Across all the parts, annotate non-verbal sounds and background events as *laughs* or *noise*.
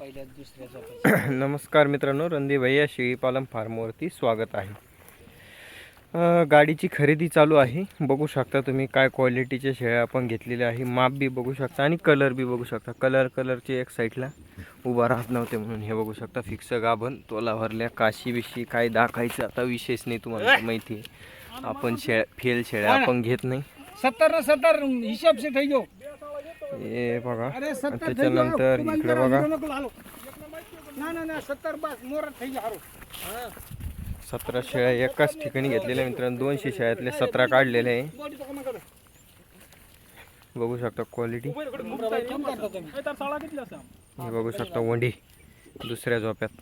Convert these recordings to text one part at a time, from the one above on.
*clears throat* नमस्कार मित्रांनो रणदीप भैया शेळीपालन फार्मवरती स्वागत आहे. गाडीची खरेदी चालू आहे. बघू शकता तुम्ही काय क्वालिटीच्या शेळ्या आपण घेतलेल्या आहे. माप बी बघू शकता आणि कलर बी बघू शकता. कलर कलरचे एक साईडला उभा राहत नव्हते म्हणून हे बघू शकता. फिक्स गाभण तोला भरल्या काशी बिशी काय दाखायचं आता विशेष नाही तुम्हाला माहिती आहे. आपण शेळ्या फेल शेळ्या आपण घेत नाही. सत्तर सत्तर हिशोबशी ठेव हे बघा त्याच्यानंतर इकडे बघा. सतरा शेळ्या एकाच ठिकाणी घेतलेल्या मित्रांनो दोनशे शेळ्यातले सतरा काढलेले आहे. बघू शकता क्वालिटी हे बघू शकता वंडी दुसऱ्या झोप्यात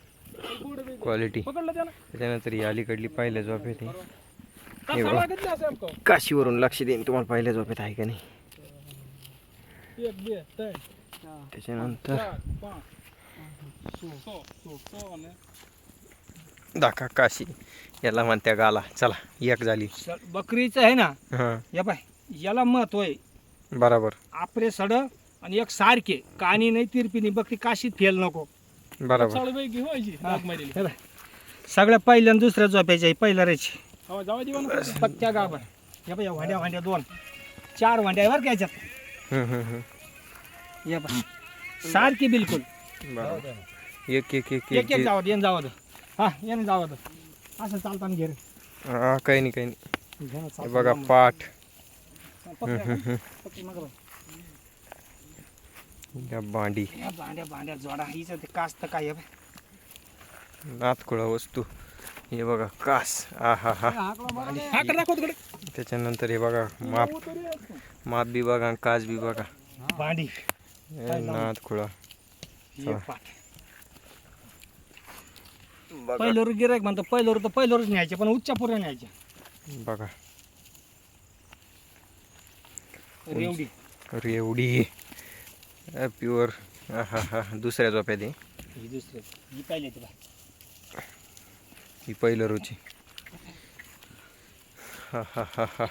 क्वालिटी त्याच्यानंतर ही अलीकडली पहिल्या झोप्यात हे बघा. काशीवरून लक्ष देईन तुम्हाला पहिल्या झोप्यात आहे का नाही? त्याच्यानंतर दाखा काशी. याला म्हणत्या गाला. चला एक झाली. बकरीचं आहे ना? या पाय याला महत्त्व आहे. बराबर. आपरे सड आणि एक सारखे. कानी नाही तिरपीनी बकरी काशीत फेल नको. बराबर. सगळ्या पहिल्या आणि दुसऱ्या झोप्याच्या पहिल्या रेची. पक्क्या गाभर. या भांड्या भांड्या दोन. चार भांड्या बरं का याच्यात हम्म, हम्म, हम्म. या बाय सारखी बिलकुल. बराबर. एक एक एक एक जावं येन जावं हा येन जावं असं चालताना घे रे. हा काही नाही काही नाही. बघा. पाठ. भांडी. या भांड्या भांड्या जोडा. हिचं ते कास्त काय. नातखुळा वस्तू. हे बघा कास. आ हा हा हा त्याच्यानंतर हे बघा माप. माप बी बघा काच बी बघा. हे हे पाठ. पहिलोर गिरायक म्हणतो पहिलोर तर पहिलोरच न्यायचे पण उच्च पुऱ्या न्यायच्या. बघा. रेवडी. रेवडी. प्युअर. हा हा दुसऱ्या झोप्यात आहे ही पाहिली रुची. हा हा हा हा.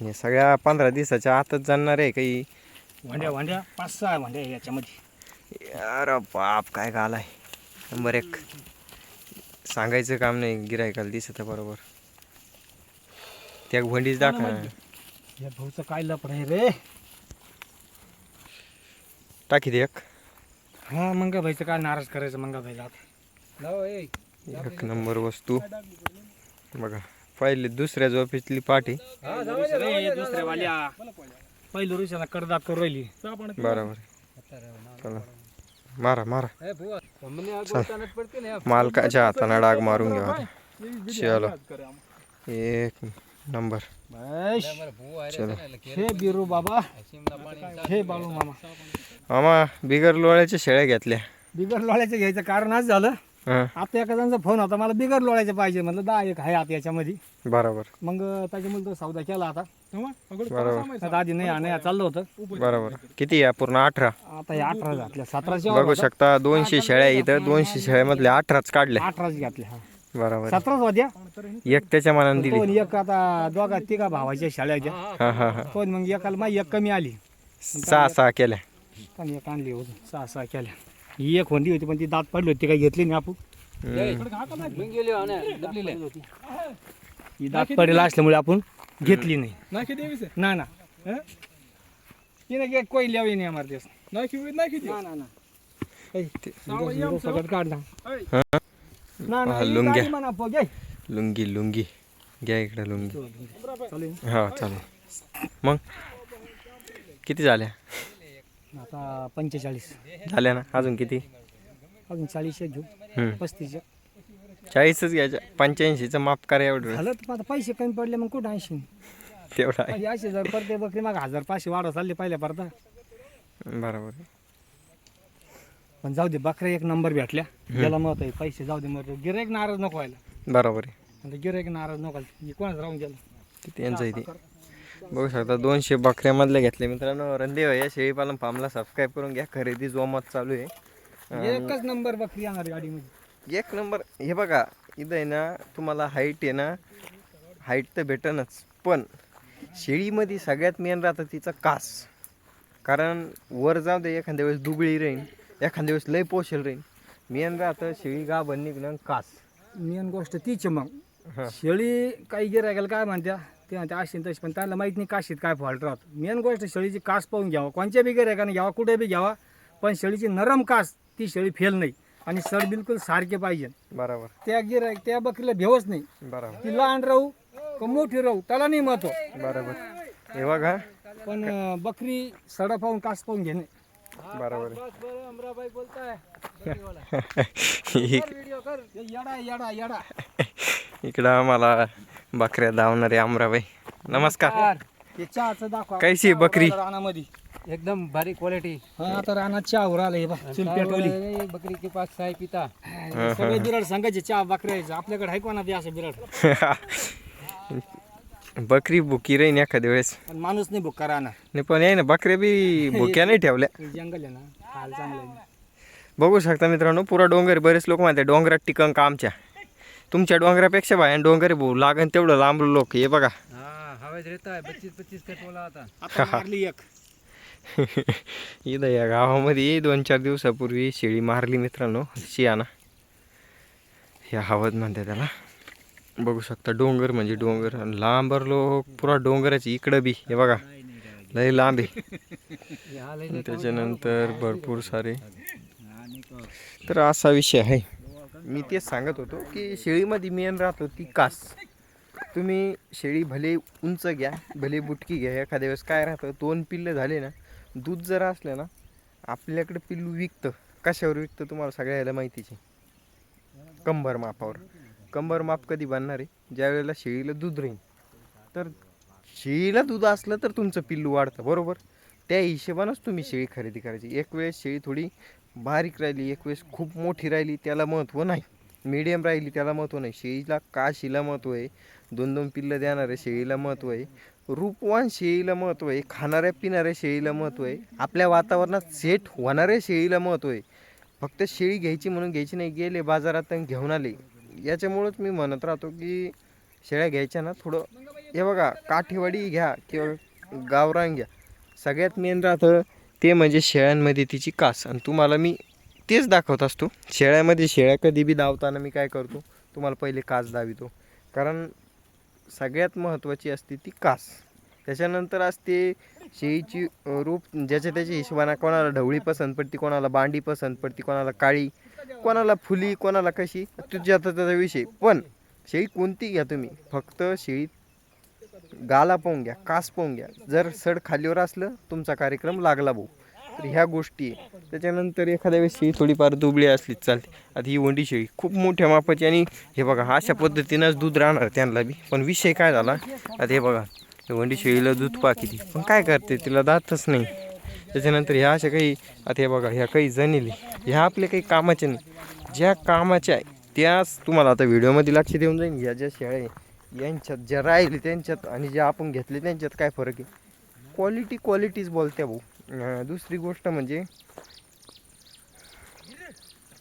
हे सगळ्या पंधरा दिवसाच्या आतच जाणार आहे काही. भांड्या भांड्या पाच सहा आहे याच्यामध्ये. अरे बाप काय गालाय. नंबर एक. सांगायचं काम नाही गिरायकाला दिसत आहे बरोबर. त्या भंडीच दाखवा. या भाऊचं काय लपड आहे रे? टाकी दे एक. हा मंगा भाईचं काय नाराज करायचं मंगा भाईला एक नंबर वस्तू. बघा पहिले दुसऱ्या झोपेतली पाठी. पहिलं रुशाला कडदात करू राहिली. बरोबर. चला. मारा मारा. मालकाच्या हाताने डाग मारून घ्या. चलो. एक नंबर. चलो. हे बिरू बाबा. हे बाळू मामा. मामा बिगर लोळ्याच्या शेळ्या घेतल्या. बिगर लोळ्याचं घ्यायचं कारण आज झालं. आता एका जणांचा फोन होता मला बिगर लोळ्याचे पाहिजे म्हटलं दहा एक आहे आता याच्यामध्ये. बरोबर. मग त्याच्यामुळे तो सौदा केला आता. बरोबर. आता आधी नाही नाही चाललं होतं. बरोबर. किती आहे पूर्ण अठरा? आता हे अठरा घातल्या सतराशे बघू शकता दोनशे शेळ्या इथं दोनशे शेळ्यामधल्या अठराच काढल्या अठराच घातल्या बरोबर. सतराच होत्या? एक त्याच्या मनाने दिली. तो आणि एक आता दोघा तिघा भावाच्या शाळेच्या हा हा हा. पण मग एकाला माझी एक कमी आली. सहा सहा केल्या. पण एक आणली होती. सहा सहा केल्या. ही एक होंडी होती पण ती दात पडली होती काही घेतली नाही आपण. ही दात पडेल असल्यामुळे आपण घेतली नाही. ना ना. तिने काय कोई ल्यावी नाही आम्हाला ना ना ना. झिरो सगळं काढ ना? ना म्हणा घे. लुंगी लुंगी. घ्या इकडे लुंगी. हा चालेल. मग? किती झाल्या? आता पंचेचाळीस. झाल्या ना? अजून किती? अजून चाळीस एक घेऊ. हम्म. पस्तीस एक. चाळीसच घ्यायच्या पंच्याऐंशीचं माफ करा एवढं. झालं तर आता पैसे कमी पडले मग कुठं ऐंशी? तेवढं आहे. असे जर परते बकरी मग हजार पाचशे वाढव चालले पहिल्या परता. बरोबर. पण जाऊ दे बकऱ्या एक नंबर भेटल्या. त्याला मत आहे पैसे जाऊ दे मग गिरायक नाराज नको व्हायला. बरोबर आहे. गिरायक नाराज नको व्हायला. हे कोणाच राहून गेलं? किती यांचं इथे बघू शकता दोनशे बकऱ्यामधले घेतले मित्रांनो. रणदेव या शेळीपालन फार्मला सबस्क्राईब करून घ्या. खरेदी जोमात चालू आहे. एकच नंबर बकरी येणार गाडीमध्ये. एक नंबर हे बघा इथं आहे ना तुम्हाला हाईट आहे ना हाईट तर भेटनच पण शेळीमध्ये सगळ्यात मेन राहतं तिचं कास. कारण वर जाऊ दे एखाद्या वेळेस दुबळी राहील एखाद्या दिवस लय पोषेल राहील मेन राहतं शेळी गा निघणं कास. मेन गोष्ट तीच मग. शेळी काही गिरायला काय म्हणत्या? ते म्हणते अशी तशी. पण त्यांना माहीत नाही काशीत काय फॉल्ट राहतो. मेन गोष्ट शेळीची कास पाहून घ्यावा. कोणत्या बी गिरायकाने घ्यावा. कुठे बी घ्यावा. पण शेळीची नरम कास ती शेळी फेल नाही. आणि सड बिलकुल सारखे पाहिजे. बरोबर. त्या गिरायक त्या बकरीला भेवच नाही. बरोबर. ती लहान राहू का मोठी राहू त्याला नाही महत्त्व. बरोबर. हे बघा. पण बकरी सडा पाहून कास पाहून घेणे. बरोबर. अमराबाई बोलताय. *laughs* इक- व्हिडिओ कर. येडा येडा येडा. इकडं आम्हाला बकऱ्या धावणारे अमराबाई नमस्कार. हे चहाचं दाखवा. कैसी आहे बकरी? रानामध्ये. एकदम भारी क्वालिटी हा आता रानात चहा वर आलं हे बा चूल पेटवली बकरी के पास चाय पिता. सगळे बिराड सांगायचे चहा बकऱ्याचं आपल्याकडे आहे कोणा असं बिराड? *laughs* बकरी भुकी राहीन एखाद्या वेळेस. पण माणूस नाही भुक्का राहणार. नाही पण आहे ना बकऱ्या बी भुक्या नाही ठेवल्या. हे जंगल आहे ना हाल चांगलं आहे. बघू शकता मित्रांनो पुरा डोंगर बरेच लोक म्हणतात डोंगरात टिकन का आमच्या? तुमच्या डोंगरापेक्षा बाय डोंगर भाऊ लागन तेवढं लांब लोक हे बघा. हाँ है पच्चीस पच्चीस टोला आता. एक. *laughs* इथं या गावामध्ये दोन चार दिवसापूर्वी शेळी मारली मित्रांनो शियाना. ह्या हवद म्हणते त्याला. बघू शकता डोंगर म्हणजे डोंगर आणि लांबर लोक पुरा डोंगराची इकडं बी हे बघा. लय लांब आहे. है त्याच्यानंतर भरपूर सारे. तर असा विषय आहे. मी तेच सांगत होतो की शेळीमध्ये मेन राहतो ती कास. तुम्ही शेळी भले उंच घ्या भले बुटकी घ्या एखाद्या वेळेस काय राहतं दोन पिल्लं झाले ना दूध जर असलं ना आपल्याकडे पिल्लू विकतं. कशावर विकतं तुम्हाला सगळ्याला माहितीच आहे. कंबर मापावर. कंबर माप कधी बनणार आहे? ज्या वेळेला शेळीला दूध राहील. तर शेळीला दूध असलं तर तुमचं पिल्लू वाढतं बरोबर? त्या हिशोबानंच तुम्ही शेळी खरेदी करायची. एक वेळेस शेळी थोडी बारीक राहिली एक वेळेस खूप मोठी राहिली त्याला महत्त्व नाही. मीडियम राहिली त्याला महत्त्व नाही. शेळीला काशीला महत्त्व आहे. दोन दोन पिल्लं देणाऱ्या शेळीला महत्त्व आहे. रूपवान शेळीला महत्त्व आहे. खाणाऱ्या पिणाऱ्या शेळीला महत्त्व आहे. आपल्या वातावरणात सेट होणाऱ्या शेळीला महत्त्व आहे. फक्त शेळी घ्यायची म्हणून घ्यायची नाही गेले बाजारात घेऊन आले. याच्यामुळंच मी म्हणत राहतो की शेळ्या घ्यायच्या ना थोडं. हे बघा काठीवाडी घ्या किंवा गावरान घ्या. सगळ्यात मेन राहतं ते म्हणजे शेळ्यांमध्ये तिची कास. आणि तुम्हाला मी तेच दाखवत असतो शेळ्यामध्ये शेळ्या कधी बी धावताना मी काय करतो तुम्हाला पहिले कास दावितो. कारण सगळ्यात महत्त्वाची असते ती कास. त्याच्यानंतर असते शेळीची रूप ज्याच्या त्याच्या हिशोबाने कोणाला ढवळी पसंत पडते कोणाला बांडी पसंत पडते कोणाला काळी कोणाला फुली कोणाला कशी तुझ्या आता त्याचा विषय. पण शेळी कोणती घ्या तुम्ही? फक्त शेळी गाला पाहून घ्या कास पाहून घ्या. जर सड खालीवर असलं तुमचा कार्यक्रम लागला भाऊ. तर ह्या गोष्टी आहे. त्याच्यानंतर एखाद्या वेळेस शेळी थोडीफार दुबळी असलीच चालते. आता ही वंडी शेळी खूप मोठ्या मापाची आणि हे बघा अशा पद्धतीनंच दूध राहणार त्यांना बी. पण विषय काय झाला? आता हे बघा वंडी शेळीला दूध पाकिती पण काय करते? तिला दातच नाही. त्याच्यानंतर ह्या अशा काही आता हे बघा ह्या काही जणिली. ह्या आपल्या काही कामाच्या नाही. ज्या कामाच्या आहे त्याच तुम्हाला आता व्हिडिओमध्ये लक्ष देऊन जाईल ह्या ज्या शेळ्या आहे यांच्यात ज्या राहिले त्यांच्यात आणि जे आपण घेतले त्यांच्यात काय फरक आहे? क्वालिटी क्वालिटीज बोलते भाऊ. दुसरी गोष्ट म्हणजे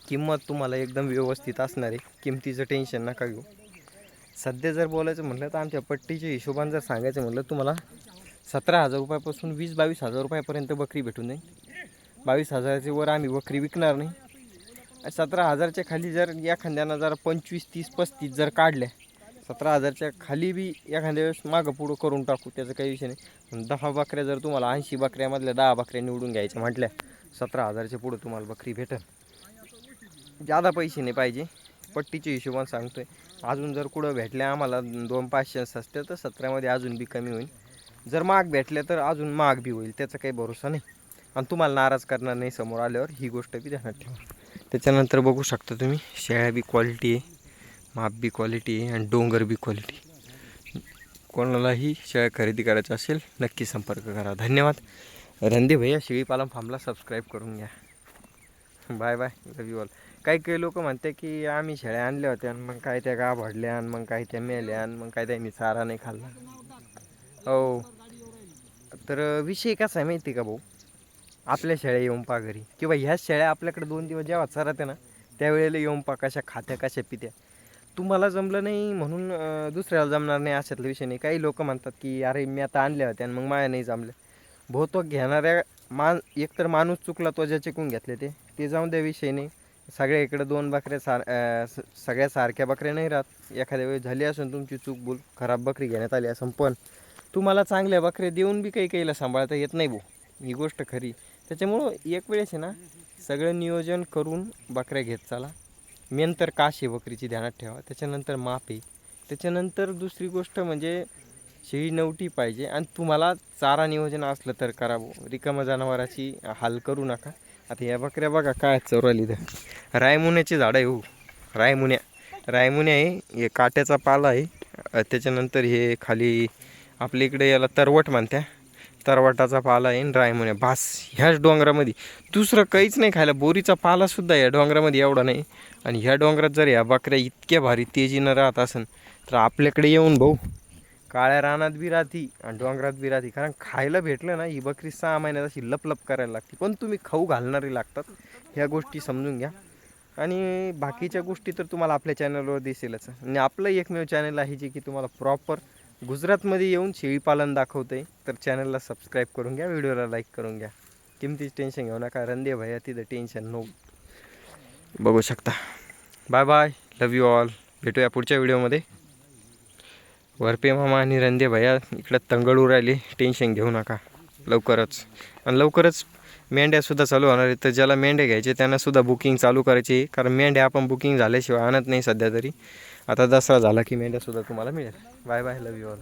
किंमत तुम्हाला एकदम व्यवस्थित असणार आहे. किमतीचं टेन्शन नका घेऊ. सध्या जर बोलायचं म्हटलं तर आमच्या पट्टीच्या हिशोबाने जर सांगायचं म्हटलं तुम्हाला सतरा हजार रुपयापासून वीस बावीस हजार रुपयापर्यंत बकरी भेटून जाईल. बावीस हजाराचे वर आम्ही बकरी विकणार नाही. सतरा हजारच्या खाली जर एखाद्यानं जर पंचवीस तीस पस्तीस जर काढल्या सतरा हजारच्या खाली बी एखाद्या वेळेस मागं पुढं करून टाकू त्याचा काही विषय नाही. दहा बकऱ्या जर तुम्हाला ऐंशी बकऱ्यामधल्या दहा बकऱ्या निवडून घ्यायच्या म्हटल्या सतरा हजारच्या पुढं तुम्हाला बकरी भेटेल जादा पैसे नाही पाहिजे. पट्टीच्या हिशोबाने सांगतोय. अजून जर कुठं भेटल्या आम्हाला दोन पाचशे सस्त्या तर सतरामध्ये अजून बी कमी होईल. जर महाग भेटल्या तर अजून महाग बी होईल. त्याचा काही भरोसा नाही. आणि तुम्हाला नाराज करणार नाही समोर आल्यावर ही गोष्ट बी ध्यानात ठेवा. त्याच्यानंतर बघू शकता तुम्ही शेळ्या बी क्वालिटी आहे. माप बी क्वालिटी आहे आणि डोंगर बी क्वालिटी कोणालाही शेळ्या खरेदी करायचा असेल नक्की संपर्क करा. धन्यवाद. रंदे भैया शेळीपालन फार्मला सबस्क्राईब करून घ्या. Bye bye love you all काही काही लोक म्हणते की आम्ही शेळ्या आणल्या होत्या आणि मग काय त्या गाभाडल्या आणि मग काय त्या मेल्या आणि मग काय त्यांनी चारा नाही खाल्ला. हो. तर विषय कसा आहे माहिती आहे का भाऊ? आपल्या शेळ्या येऊन पा घरी. किंवा ह्याच शेळ्या आपल्याकडे दोन दिवस जेव्हा चराते ना त्यावेळेला येऊन पा कशा खात्या कशा पित्या. तुम्हाला जमलं नाही म्हणून दुसऱ्याला जमणार नाही अशातला विषय नाही. काही लोक म्हणतात की अरे मी आता आणल्या होत्या आणि मग माया नाही जमल्या. बहुतेक घेणाऱ्या मान एकतर माणूस चुकला तो ज्याच्याकडून घेतले ते ते जाऊन द्या विषय नाही. सगळ्या इकडं दोन बकऱ्या सार सगळ्या सारख्या बकऱ्या नाही राहत. एखाद्या वेळी झाली असून तुमची चूक बोल खराब बकरी घेण्यात आली असून पण तुम्हाला चांगल्या बकऱ्या देऊन बी काही काहीला सांभाळता येत नाही भाऊ ही गोष्ट खरी. त्याच्यामुळं एक वेळेस आहे ना सगळं नियोजन करून बकऱ्या घेत चाला. मेन तर काश आहे बकरीची ध्यानात ठेवा त्याच्यानंतर माप आहे त्याच्यानंतर दुसरी गोष्ट म्हणजे शेळी नवटी पाहिजे आणि तुम्हाला चारा नियोजन असलं तर करा रिकामा जनावराची हाल करू नका. आता या बकऱ्या बघा काय चौराली इथं. रायमुन्याची झाडं आहे हो. रायमुन्या. रायमुन्या आहे हे काट्याचा पाला आहे. त्याच्यानंतर हे खाली आपल्या इकडे याला तरवट म्हणत्या. तरवटाचा पाला आहे ड्राय म्हणे भास ह्याच डोंगरामध्ये. दुसरं काहीच नाही खायला. बोरीचा पालासुद्धा या डोंगरामध्ये एवढा नाही. आणि ह्या डोंगरात जर या बकऱ्या इतक्या भारी तेजीनं राहत असन तर आपल्याकडे येऊन भाऊ काळ्या रानात बी राहती आणि डोंगरात बी राहती. कारण खायला भेटलं ना ही बकरी सहा महिन्यात अशी लपलप करायला लागते. पण तुम्ही खाऊ घालणारी लागतात. ह्या गोष्टी समजून घ्या. आणि बाकीच्या गोष्टी तर तुम्हाला आपल्या चॅनलवर दिसेलच. आणि आपलं एकमेव चॅनल आहे जे की तुम्हाला प्रॉपर गुजरातमध्ये येऊन शेळीपालन दाखवतं आहे तर चॅनलला सबस्क्राईब करून घ्या व्हिडिओला लाईक करून घ्या. किमतीच टेन्शन घेऊ नका रंदे भैया तिथं टेन्शन नो बघू शकता. Bye bye love you all भेटूया पुढच्या व्हिडिओमध्ये. वरपे मामा आणि रंदे भैया इकडं तंगडू राहिले टेन्शन घेऊ नका. लवकरच. आणि लवकरच मेंढ्यासुद्धा चालू होणार आहे तर ज्याला मेंढ्या घ्यायचे त्यांनासुद्धा बुकिंग चालू करायची कारण मेंढ्या आपण बुकिंग झाल्याशिवाय आणत नाही सध्या तरी. आता दसरा झाला की मेंढ्यासुद्धा तुम्हाला मिळेल. Bye bye love you all